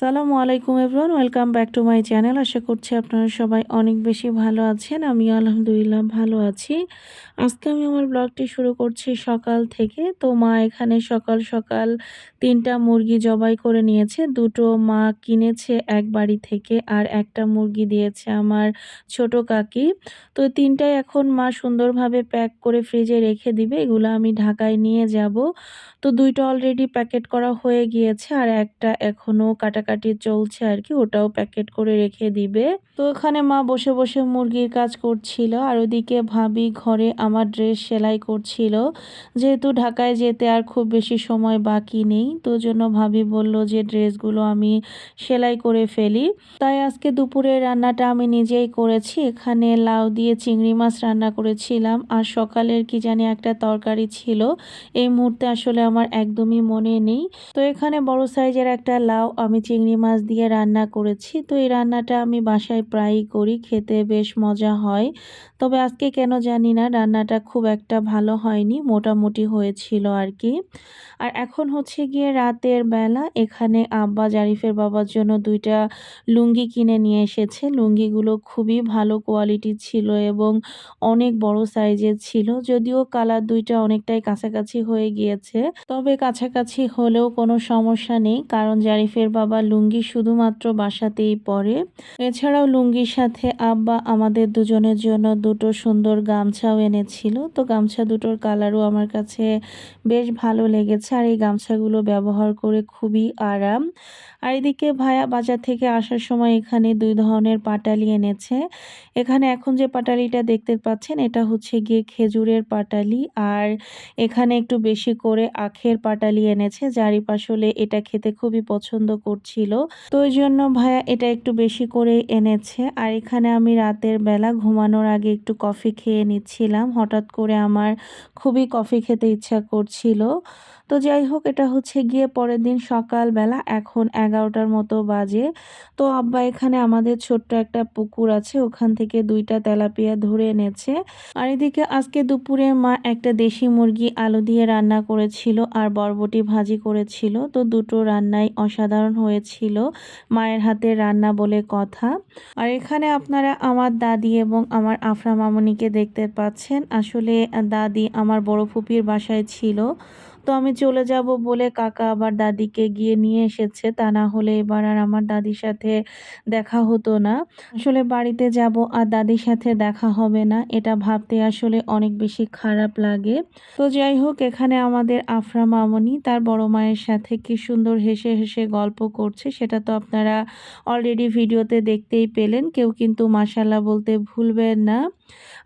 সালামু আলাইকুম everyone, welcome back to my channel. আশা করছি আপনারা সবাই অনেক বেশি ভালো আছেন আমি আলহামদুলিল্লাহ ভালো আছি। আজকে আমি আমার ব্লগটি শুরু করছি সকাল থেকে। তো মা এখানে সকাল সকাল তিনটা মুরগি জবাই করে নিয়েছে। দুটো মা কিনেছে এক বাড়ি থেকে আর একটা মুরগি দিয়েছে আমার ছোট কাকি। তো তিনটাই এখন মা সুন্দরভাবে প্যাক করে ফ্রিজে রেখে দিবে, এগুলো আমি ঢাকায় নিয়ে যাব। তো দুইটা অলরেডি প্যাকেট করা হয়ে গিয়েছে আর একটা এখনও কাটাকাটি চলছে আর কি, ওটাও প্যাকেট করে রেখে দিবে। তো এখানে মা বসে বসে মুরগির কাজ করছিল আর ওদিকে ভাবি ঘরে আমার ড্রেস সেলাই করছিল। যেহেতু ঢাকায় যেতে আর খুব বেশি সময় বাকি নেই, তো জন্য ভাবি বলল যে ড্রেসগুলো আমি সেলাই করে ফেলি। তাই আজকে দুপুরে রান্নাটা আমি নিজেই করেছি, এখানে লাউ দিয়ে চিংড়ি মাছ রান্না করেছিলাম আর সকালের কি জানি একটা তরকারি ছিল, এই মুহূর্তে আসলে আমার একদমই মনে নেই। তো এখানে বড় সাইজের একটা লাউ আমি চিংড়ি মাছ দিয়ে রান্না করেছি। তো এই রান্নাটা আমি বাসায় প্রায়ই করি, খেতে বেশ মজা হয়। তবে আজকে কেন জানি না, রান্নাটা খুব একটা ভালো হয়নি, মোটামুটি হয়েছিল আর কি আর এখন হচ্ছে গিয়ে রাতের বেলা এখানে আব্বা জারিফের বাবার জন্য দুইটা লুঙ্গি কিনে নিয়ে এসেছে। লুঙ্গিগুলো খুবই ভালো কোয়ালিটি ছিল এবং অনেক বড় সাইজের ছিল। যদিও কালার দুইটা অনেকটাই কাছাকাছি হয়ে গিয়েছে, তবে কাছাকাছি হলেও কোনো সমস্যা নেই। কারণ জারিফের বাবা লুঙ্গি শুধুমাত্র বাসাতেই পরে। এছাড়াও লুঙ্গির সাথে আব্বা আমাদের দুজনের জন্য দুটো সুন্দর গামছাও এনেছিল। তো গামছা দুটোর কালারও আমার কাছে বেশ ভালো লেগেছে আর এই গামছাগুলো ব্যবহার করে খুবই আরাম। আর এদিকে ভায়া বাজার থেকে আসার সময় এখানে দুই ধরনের পাটালি এনেছে। এখানে এখন যে পাটালিটা দেখতে পাচ্ছেন, এটা হচ্ছে গিয়ে খেজুরের পাটালি আর এখানে একটু বেশি করে আখের পাটালি এনেছে জারি আসলে এটা খেতে খুবই পছন্দ করছিল। তো ওই জন্য ভায়া এটা একটু বেশি করে এনেছে। আর এখানে আমি রাতের বেলা ঘুমানোর আগে একটু কফি খেয়ে নিচ্ছিলাম। হঠাৎ করে আমার খুবই কফি খেতে ইচ্ছা করছিল। তো যাই হোক, এটা হচ্ছে গিয়ে পরের দিন সকালবেলা, এখন এগারোটার মতো বাজে। তো আব্বা এখানে আমাদের ছোট্ট একটা পুকুর আছে, ওখান থেকে দুইটা তেলাপিয়া ধরে এনেছে। আর এদিকে আজকে দুপুরে মা একটা দেশি মুরগি আলু দিয়ে রান্না করেছিল আর বরবটি ভাজি করেছিল। তো দুটো রান্নাই অসাধারণ হয়েছিল, মায়ের হাতে রান্না বলে কথা। আর এখানে আপনারা আমার দাদি এবং আমার আফরা মামনিকে দেখতে পাচ্ছেন। আসলে দাদি আমার বড় ফুপির বাসায় ছিল। তো আমি চলে যাব বলে কাকা আবার দাদিকে গিয়ে নিয়ে এসেছে। তা না হলে এবার আর আমার দাদির সাথে দেখা হতো না। আসলে বাড়িতে যাব আর দাদির সাথে দেখা হবে না, এটা ভাবতে আসলে অনেক বেশি খারাপ লাগে। তো যাই হোক, এখানে আমাদের আফরা মামনি তার বড় মায়ের সাথে কি সুন্দর হেসে হেসে গল্প করছে, সেটা তো আপনারা অলরেডি ভিডিওতে দেখতেই পেলেন, কেউ কিন্তু মাসাল্লাহ বলতে ভুলবেন না।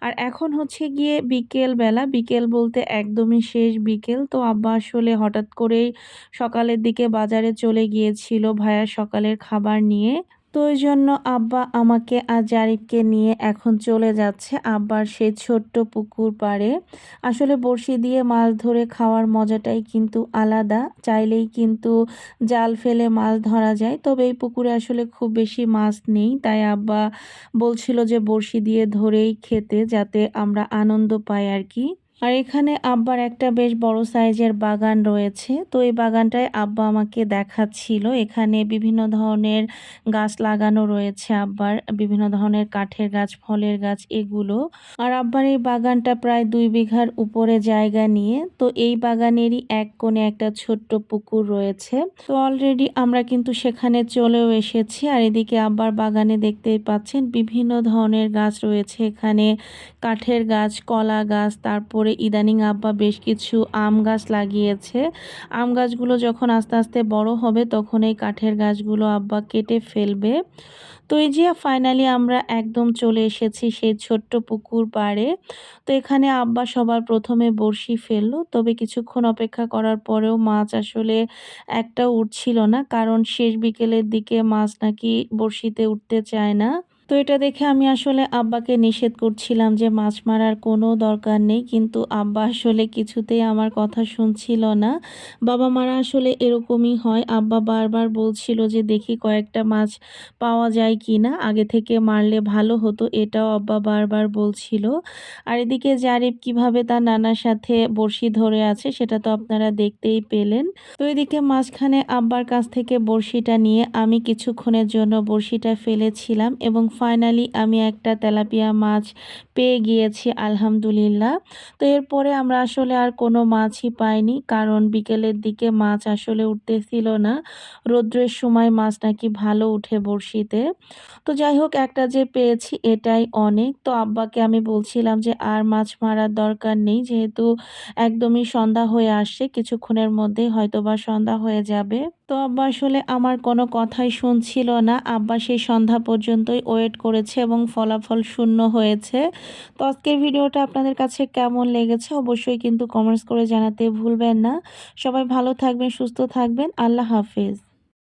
আর এখন হচ্ছে গিয়ে বিকেল বেলা বিকেল বলতে একদমই শেষ বিকেল, তো আব্বা আসলে হঠাৎ করেই সকালের দিকে বাজারে চলে গিয়েছিল ভাইয়া সকালের খাবার নিয়ে। তো ওই জন্য আব্বা আমাকে আর জারিফকে নিয়ে এখন চলে যাচ্ছে আব্বার সেই ছোট্ট পুকুর পাড়ে। আসলে বড়শি দিয়ে মাছ ধরে খাওয়ার মজাটাই কিন্তু আলাদা। চাইলেই কিন্তু জাল ফেলে মাছ ধরা যায়। তবে এই পুকুরে আসলে খুব বেশি মাছ নেই। তাই আব্বা বলছিল যে বড়শি দিয়ে ধরেই খেতে যাতে আমরা আনন্দ পাই আর কি। আর এখানে আব্বার একটা বেশ বড় সাইজের বাগান রয়েছে। তো এই বাগানটায় আব্বা আমাকে দেখাচ্ছিল। এখানে বিভিন্ন ধরনের গাছ লাগানো রয়েছে আব্বার। বিভিন্ন ধরনের কাঠের গাছ, ফলের গাছ, এগুলো। আর আব্বার এই বাগানটা প্রায় দুই বিঘার উপরে জায়গা নিয়ে। তো এই বাগানেরই এক কোণে একটা ছোট্ট পুকুর রয়েছে। তো অলরেডি আমরা কিন্তু সেখানে চলেও এসেছি। আর এদিকে আব্বার বাগানে দেখতেই পাচ্ছেন বিভিন্ন ধরনের গাছ রয়েছে। এখানে কাঠের গাছ, কলা গাছ, তারপরে ইদানিং আব্বা বেশ কিছু আম গাছ লাগিয়েছে। আম গাছগুলো যখন আস্তে আস্তে বড় হবে তখন এই কাঠের গাছগুলো আব্বা কেটে ফেলবে। তো এই যে ফাইনালি আমরা একদম চলে এসেছি সেই ছোট্ট পুকুর পাড়ে। তো এখানে আব্বা সবার প্রথমে বড়শি ফেলল। তবে কিছুক্ষণ অপেক্ষা করার পরেও মাছ আসলে একটা উঠছিল না। কারণ শেষ বিকেলের দিকে মাছ নাকি বড়শিতে উঠতে চায় না। তো এটা দেখে আমি আসলে আব্বাকে নিষেধ করছিলাম যে মাছ মারার কোনো দরকার নেই, কিন্তু আব্বা আসলে কিছুতেই আমার কথা শুনছিল না। বাবা মারা আসলে এরকমই হয়। আব্বা বারবার বলছিল যে দেখি কয়েকটা মাছ পাওয়া যায় কি না আগে থেকে মারলে ভালো হতো, এটাও আব্বা বারবার বলছিল। আর এদিকে জারিফ কীভাবে তার নানার সাথে বড়শি ধরে আছে, সেটা তো আপনারা দেখতেই পেলেন। তো এদিকে মাঝখানে আব্বার কাছ থেকে বড়শিটা নিয়ে আমি কিছুক্ষণের জন্য বড়শিটা ফেলেছিলাম এবং ফাইনালি আমি একটা তেলাপিয়া মাছ পেয়ে গিয়েছি, আলহামদুলিল্লাহ। তো এরপরে আমরা আসলে আর কোনো মাছই পাইনি, কারণ বিকেলের দিকে মাছ আসলে উঠতেছিল না। রৌদ্রের সময় মাছ নাকি ভালো উঠে বড়শিতে। তো যাই হোক, একটা যে পেয়েছি এটাই অনেক। তো আব্বাকে আমি বলছিলাম যে আর মাছ মারার দরকার নেই, যেহেতু একদমই সন্ধ্যা হয়ে আসছে, কিছুক্ষণের মধ্যেই হয়তো বা সন্ধ্যা হয়ে যাবে। তো আব্বা, আসলে আমার কোনো কথাই শুনছিল না। আব্বা সেই সন্ধ্যা পর্যন্তই ওয়েট করেছে এবং ফলাফল শূন্য হয়েছে। তো আজকের ভিডিওটা আপনাদের কাছে কেমন লেগেছে অবশ্যই কিন্তু কমেন্টস করে জানাতে ভুলবেন না। সবাই ভালো থাকবেন, সুস্থ থাকবেন। আল্লাহ হাফিজ।